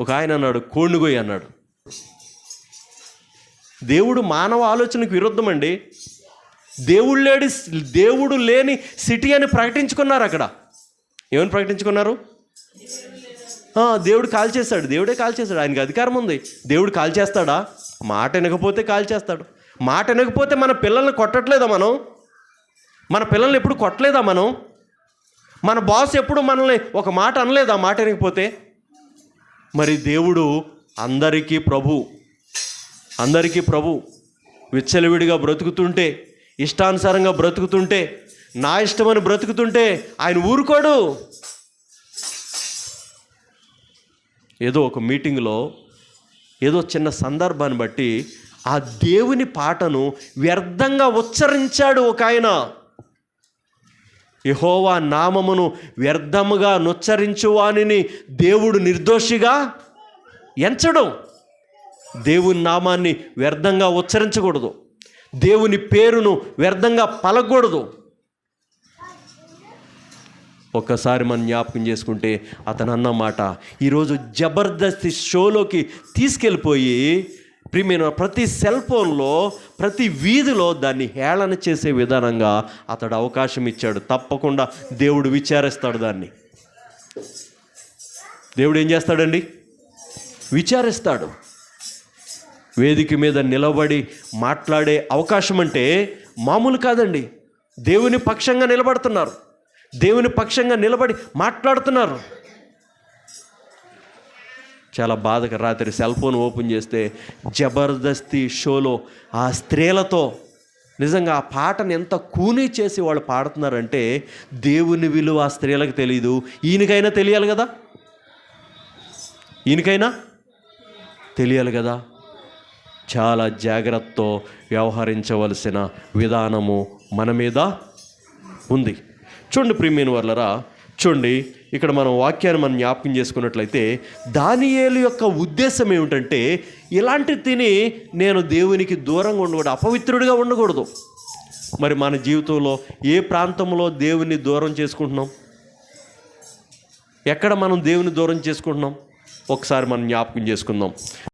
ఒక ఆయన అన్నాడు కోణుగోయి అన్నాడు. దేవుడు మానవ ఆలోచనకు విరుద్ధం అండి దేవుడు లేడి దేవుడు లేని సిటీ అని ప్రకటించుకున్నారు అక్కడ. ఏమని ప్రకటించుకున్నారు? దేవుడు కాల్ చేస్తాడు దేవుడే కాల్ చేస్తాడు ఆయనకి అధికారం ఉంది. దేవుడు కాల్ చేస్తాడా? మాట వినకపోతే కాల్ చేస్తాడు. మాట వినకపోతే మన పిల్లల్ని కొట్టట్లేదా మనం? మన పిల్లల్ని ఎప్పుడు కొట్టలేదా మనం? మన బాస్ ఎప్పుడు మనల్ని ఒక మాట అనలేదా? మాట వినకపోతే? మరి దేవుడు అందరికీ ప్రభు అందరికీ ప్రభు విచ్చలవిడిగా బ్రతుకుతుంటే ఇష్టానుసారంగా బ్రతుకుతుంటే నా ఇష్టమని బ్రతుకుతుంటే ఆయన ఊరుకోడు. ఏదో ఒక మీటింగ్లో ఏదో చిన్న సందర్భాన్ని బట్టి ఆ దేవుని పాటను వ్యర్థంగా ఉచ్చరించాడు ఒక ఆయన. యహోవా నామమును వ్యర్థముగా నుచ్చరించువానిని దేవుడు నిర్దోషిగా ఎంచడం. దేవుని నామాన్ని వ్యర్థంగా ఉచ్చరించకూడదు. దేవుని పేరును వ్యర్థంగా పలకూడదు. ఒక్కసారి మనం జ్ఞాపకం చేసుకుంటే అతను అన్నమాట ఈరోజు జబర్దస్తి షోలోకి తీసుకెళ్ళిపోయి ప్రియమైన ప్రతి సెల్ ఫోన్లో ప్రతి వీధిలో దాన్ని హేళన చేసే విధానంగా అతడు అవకాశం ఇచ్చాడు. తప్పకుండా దేవుడు విచారిస్తాడు దాన్ని. దేవుడు ఏం చేస్తాడండి? విచారిస్తాడు. వేదిక మీద నిలబడి మాట్లాడే అవకాశం అంటే మామూలు కాదండి. దేవుని పక్షంగా నిలబడుతున్నారు. దేవుని పక్షంగా నిలబడి మాట్లాడుతున్నారు. చాలా బాధగా రాత్రి సెల్ ఫోన్ ఓపెన్ చేస్తే జబర్దస్తి షోలో ఆ స్త్రీలతో నిజంగా ఆ పాటను ఎంత కూనీ చేసి వాళ్ళు పాడుతున్నారంటే దేవుని విలువ ఆ స్త్రీలకు తెలియదు ఈయనకైనా తెలియాలి కదా? ఈయనకైనా తెలియాలి కదా? చాలా జాగ్రత్తతో వ్యవహరించవలసిన విధానము మన మీద ఉంది. చూడండి ప్రియమైన వాళ్ళరా చూడండి ఇక్కడ మనం వాక్యాన్ని మనం జ్ఞాపకం చేసుకున్నట్లయితే దానియేలు యొక్క ఉద్దేశం ఏమిటంటే ఇలాంటి తిని నేను దేవునికి దూరంగా ఉండకూడదు అపవిత్రుడిగా ఉండకూడదు. మరి మన జీవితంలో ఏ ప్రాంతంలో దేవుని దూరం చేసుకుంటున్నాం? ఎక్కడ మనం దేవుని దూరం చేసుకుంటున్నాం? ఒకసారి మనం జ్ఞాపకం చేసుకుందాం.